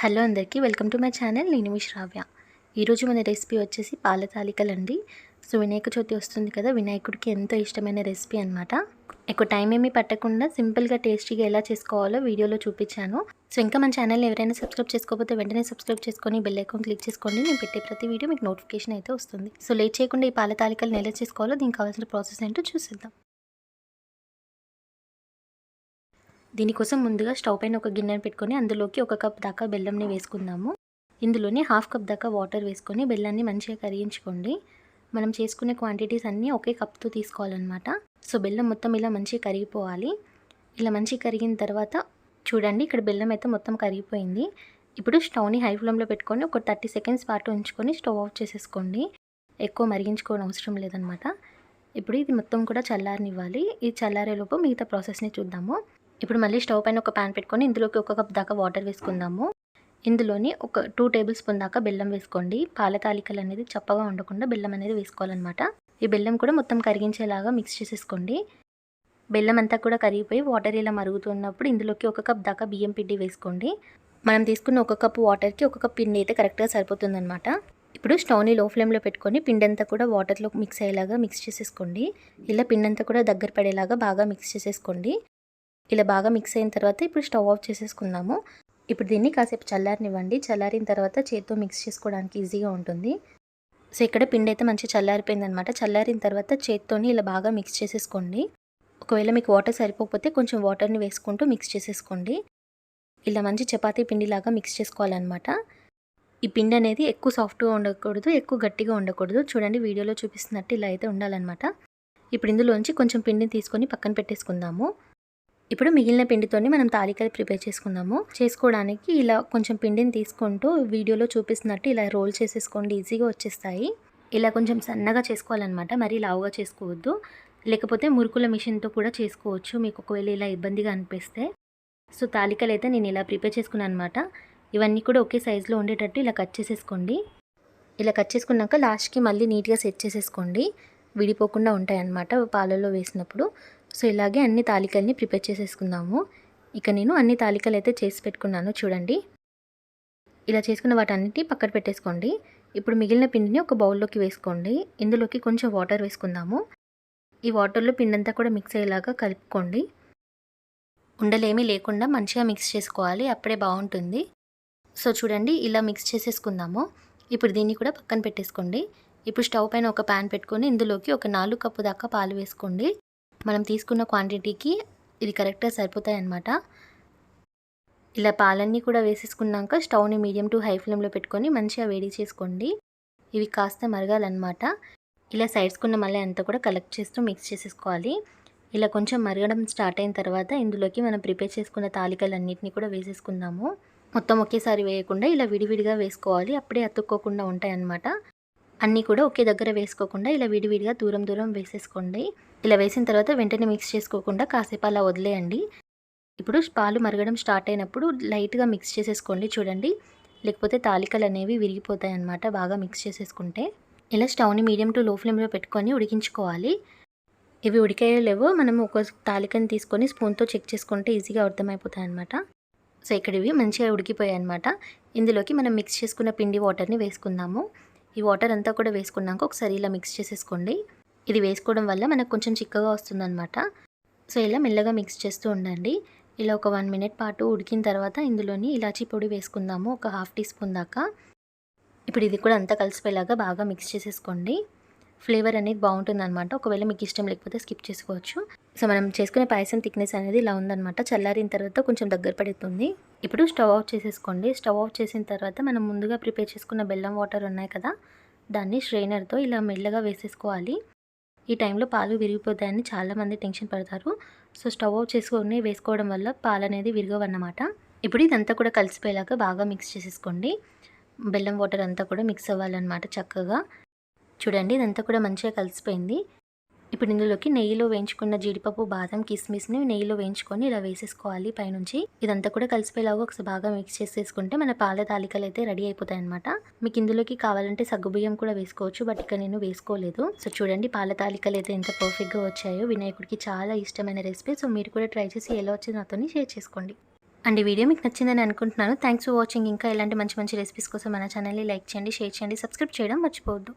Hello అందరికీ welcome to my channel. నేను మీ శ్రావ్య. ఈరోజు మన రెసిపీ వచ్చేసి పాల తాలికలు అండి సో వినాయక చవితి వస్తుంది కదా వినాయకుడికి ఎంతో ఇష్టమైన రెసిపీ అనమాట ఎక్కువ టైం ఏమీ పట్టకుండా సింపుల్గా టేస్టీగా ఎలా చేసుకోవాలో వీడియోలో చూపించాను. సో ఇంకా మన ఛానల్ ఎవరైనా సబ్స్క్రైబ్ చేసుకోకపోతే వెంటనే సబ్స్క్రైబ్ చేసుకొని బెల్ ఐకాన్ క్లిక్ చేసుకోండి. నేను పెట్టే ప్రతి వీడియో మీకు నోటిఫికేషన్ అయితే వస్తుంది. సో లేట్ చేయకుండా ఈ పాల తాలికలు ఎలా చేసుకోవాలో దీనికి కావాల్సిన ప్రాసెస్ ఏంటో చూసిద్దాం. దీనికోసం ముందుగా స్టవ్ పైన ఒక గిన్నెను పెట్టుకొని అందులోకి ఒక కప్ దాకా బెల్లంని వేసుకుందాము. ఇందులోనే హాఫ్ కప్ దాకా వాటర్ వేసుకొని బెల్లాన్ని మంచిగా కరిగించుకోండి. మనం చేసుకునే క్వాంటిటీస్ అన్నీ ఒకే కప్తో తీసుకోవాలన్నమాట. సో బెల్లం మొత్తం ఇలా మంచిగా కరిగిపోవాలి. ఇలా మంచిగా కరిగిన తర్వాత చూడండి ఇక్కడ బెల్లం అయితే మొత్తం కరిగిపోయింది. ఇప్పుడు స్టవ్ని హై ఫ్లేమ్లో పెట్టుకొని ఒక థర్టీ సెకండ్స్ పాటు ఉంచుకొని స్టవ్ ఆఫ్ చేసేసుకోండి. ఎక్కువ మరిగించుకోవడం అవసరం లేదనమాట ఇప్పుడు ఇది మొత్తం కూడా చల్లారనివ్వాలి. ఈ చల్లారేలోపు మిగతా ప్రాసెస్ని చూద్దాము. ఇప్పుడు మళ్ళీ స్టవ్ పైన ఒక ప్యాన్ పెట్టుకొని ఇందులోకి ఒక కప్ దాకా వాటర్ వేసుకుందాము. ఇందులోని ఒక టూ టేబుల్ స్పూన్ దాకా బెల్లం వేసుకోండి. పాల తాలికలు అనేది చప్పగా ఉండకుండా బెల్లం అనేది వేసుకోవాలన్నమాట. ఈ బెల్లం కూడా మొత్తం కరిగించేలాగా మిక్స్ చేసేసుకోండి. బెల్లం అంతా కూడా కరిగిపోయి వాటర్ ఇలా మరుగుతున్నప్పుడు ఇందులోకి ఒక కప్ దాకా బియ్యం పిండి వేసుకోండి. మనం తీసుకున్న ఒక కప్ వాటర్కి ఒక కప్ పిండి అయితే కరెక్ట్గా సరిపోతుందన్నమాట. ఇప్పుడు స్టవ్ని లో ఫ్లేమ్లో పెట్టుకొని పిండి అంతా కూడా వాటర్లో మిక్స్ అయ్యేలాగా మిక్స్ చేసేసుకోండి. ఇలా పిండి అంతా కూడా దగ్గర పడేలాగా బాగా మిక్స్ చేసేసుకోండి. ఇలా బాగా మిక్స్ అయిన తర్వాత ఇప్పుడు స్టవ్ ఆఫ్ చేసేసుకుందాము. ఇప్పుడు దీన్ని కాసేపు చల్లారనివ్వండి. చల్లారిన తర్వాత చేతితో మిక్స్ చేసుకోవడానికి ఈజీగా ఉంటుంది. సో ఇక్కడ పిండి అయితే మంచి చల్లారిపోయిందనమాట చల్లారిన తర్వాత చేతితోని ఇలా బాగా మిక్స్ చేసేసుకోండి. ఒకవేళ మీకు వాటర్ సరిపోకపోతే కొంచెం వాటర్ని వేసుకుంటూ మిక్స్ చేసేసుకోండి. ఇలా మంచి చపాతీ పిండిలాగా మిక్స్ చేసుకోవాలన్నమాట. ఈ పిండి అనేది ఎక్కువ సాఫ్ట్గా ఉండకూడదు ఎక్కువ గట్టిగా ఉండకూడదు. చూడండి వీడియోలో చూపిస్తున్నట్టు ఇలా అయితే ఉండాలన్నమాట. ఇప్పుడు ఇందులోంచి కొంచెం పిండిని తీసుకొని పక్కన పెట్టేసుకుందాము. ఇప్పుడు మిగిలిన పిండితోని మనం తాలికలు ప్రిపేర్ చేసుకుందాము. చేసుకోవడానికి ఇలా కొంచెం పిండిని తీసుకుంటూ వీడియోలో చూపిస్తున్నట్టు ఇలా రోల్ చేసేసుకోండి. ఈజీగా వచ్చేస్తాయి. ఇలా కొంచెం సన్నగా చేసుకోవాలన్నమాట. మరీ లావుగా చేసుకోవద్దు. లేకపోతే మురుకుల మిషన్తో కూడా చేసుకోవచ్చు. మీకు ఒకవేళ ఇలా ఇబ్బందిగా అనిపిస్తే. సో తాలికలు అయితే నేను ఇలా ప్రిపేర్ చేసుకున్నాను అనమాట ఇవన్నీ కూడా ఒకే సైజులో ఉండేటట్టు ఇలా కట్ చేసేసుకోండి. ఇలా కట్ చేసుకున్నాక లాస్ట్కి మళ్ళీ నీట్గా సెట్ చేసేసుకోండి. విడిపోకుండా ఉంటాయన్నమాట పాలలో వేసినప్పుడు. సో ఇలాగే అన్ని తాలికల్ని ప్రిపేర్ చేసేసుకుందాము. ఇక నేను అన్ని తాలికలు అయితే చేసి పెట్టుకున్నాను చూడండి. ఇలా చేసుకున్న వాటన్నిటి పక్కన పెట్టేసుకోండి. ఇప్పుడు మిగిలిన పిండిని ఒక బౌల్లోకి వేసుకోండి. ఇందులోకి కొంచెం వాటర్ వేసుకుందాము. ఈ వాటర్లో పిండి అంతా కూడా మిక్స్ అయ్యేలాగా కలుపుకోండి. ఉండలేమీ లేకుండా మంచిగా మిక్స్ చేసుకోవాలి అప్పుడే బాగుంటుంది. సో చూడండి ఇలా మిక్స్ చేసేసుకుందాము. ఇప్పుడు దీన్ని కూడా పక్కన పెట్టేసుకోండి. ఇప్పుడు స్టవ్ పైన ఒక ప్యాన్ పెట్టుకొని ఇందులోకి ఒక నాలుగు కప్పు దాకా పాలు వేసుకోండి. మనం తీసుకున్న క్వాంటిటీకి ఇది కరెక్ట్గా సరిపోతాయి అన్నమాట ఇలా పాలన్నీ కూడా వేసేసుకున్నాక స్టవ్ని మీడియం టు హై ఫ్లేమ్లో పెట్టుకొని మంచిగా వేడి చేసుకోండి. ఇవి కాస్త మరగాలన్నమాట. ఇలా సైడ్స్కున్న మళ్ళీ అంతా కూడా కలెక్ట్ చేస్తూ మిక్స్ చేసేసుకోవాలి. ఇలా కొంచెం మరగడం స్టార్ట్ అయిన తర్వాత ఇందులోకి మనం ప్రిపేర్ చేసుకున్న తాలికలన్నింటినీ కూడా వేసేసుకుందాము. మొత్తం ఒకేసారి వేయకుండా ఇలా విడివిడిగా వేసుకోవాలి. అప్పుడే అతుక్కోకుండా ఉంటాయన్నమాట. అన్నీ కూడా ఒకే దగ్గర వేసుకోకుండా ఇలా విడివిడిగా దూరం దూరం వేసేసుకోండి. ఇలా వేసిన తర్వాత వెంటనే మిక్స్ చేసుకోకుండా కాసేపు అలా వదిలేయండి. ఇప్పుడు పాలు మరగడం స్టార్ట్ అయినప్పుడు లైట్గా మిక్స్ చేసేసుకోండి చూడండి. లేకపోతే తాలికలు అనేవి విరిగిపోతాయి అన్నమాట బాగా మిక్స్ చేసేసుకుంటే. ఇలా స్టవ్ని మీడియం టు లో ఫ్లేమ్లో పెట్టుకొని ఉడికించుకోవాలి. ఇవి ఉడికాయో లేవో మనం ఒక తాలికని తీసుకొని స్పూన్తో చెక్ చేసుకుంటే ఈజీగా అర్థమైపోతాయి అనమాట సో ఇక్కడ ఇవి మంచిగా ఉడికిపోయాయి అనమాట ఇందులోకి మనం మిక్స్ చేసుకున్న పిండి వాటర్ని వేసుకుందాము. ఈ వాటర్ అంతా కూడా వేసుకున్నాక ఒకసారి ఇలా మిక్స్ చేసేసుకోండి. ఇది వేసుకోవడం వల్ల మనకు కొంచెం చిక్కగా వస్తుందన్నమాట. సో ఇలా మెల్లగా మిక్స్ చేస్తూ ఉండండి. ఇలా ఒక వన్ మినిట్ పాటు ఉడికిన తర్వాత ఇందులోని ఇలాచీ పొడి వేసుకుందాము. ఒక హాఫ్ టీ స్పూన్ దాకా. ఇప్పుడు ఇది కూడా అంతా కలిసిపోయేలాగా బాగా మిక్స్ చేసేసుకోండి. ఫ్లేవర్ అనేది బాగుంటుంది అనమాట ఒకవేళ మీకు ఇష్టం లేకపోతే స్కిప్ చేసుకోవచ్చు. సో మనం చేసుకునే పాయసం థిక్నెస్ అనేది ఇలా ఉందన్నమాట. చల్లారిన తర్వాత కొంచెం దగ్గర పడుతుంది. ఇప్పుడు స్టవ్ ఆఫ్ చేసేసుకోండి. స్టవ్ ఆఫ్ చేసిన తర్వాత మనం ముందుగా ప్రిపేర్ చేసుకున్న బెల్లం వాటర్ ఉన్నాయి కదా దాన్ని స్ట్రైనర్తో ఇలా మెల్లగా వేసేసుకోవాలి. ఈ టైంలో పాలు విరిగిపోతాయని చాలామంది టెన్షన్ పడతారు. సో స్టవ్ ఆఫ్ చేసుకొని వేసుకోవడం వల్ల పాలు అనేది విరగవన్నమాట. ఇప్పుడు ఇదంతా కూడా కలిసిపోయేలాగా బాగా మిక్స్ చేసేసుకోండి. బెల్లం వాటర్ అంతా కూడా మిక్స్ అవ్వాలన్నమాట చక్కగా. చూడండి ఇదంతా కూడా మంచిగా కలిసిపోయింది. ఇప్పుడు ఇందులోకి నెయ్యిలో వేయించుకున్న జీడిపప్పు బాదం కిస్మిస్ని నెయ్యిలో వేయించుకొని ఇలా వేసేసుకోవాలి పైనుంచి. ఇదంతా కూడా కలిసిపోయేలాగా ఒకసారి బాగా మిక్స్ చేసేసుకుంటే మన పాల తాలికలు అయితే రెడీ అయిపోతాయి అనమాట మీకు ఇందులోకి కావాలంటే సగ్గుబియ్యం కూడా వేసుకోవచ్చు బట్ ఇక నేను వేసుకోలేదు. సో చూడండి పాల తాలికలు అయితే ఎంత పర్ఫెక్ట్గా వచ్చాయో. వినాయకుడికి చాలా ఇష్టమైన రెసిపీ సో మీరు కూడా ట్రై చేసి ఎలా వచ్చింది నాతో షేర్ చేసుకోండి. అండ్ ఈ వీడియో మీకు నచ్చిందని అనుకుంటున్నాను. థ్యాంక్స్ ఫర్ వాచింగ్ ఇంకా ఇలాంటి మంచి మంచి రెసిపీస్ కోసం మన ఛానల్ని లైక్ చేయండి షేర్ చేయండి సబ్స్క్రైబ్ చేయడం మర్చిపోవద్దు.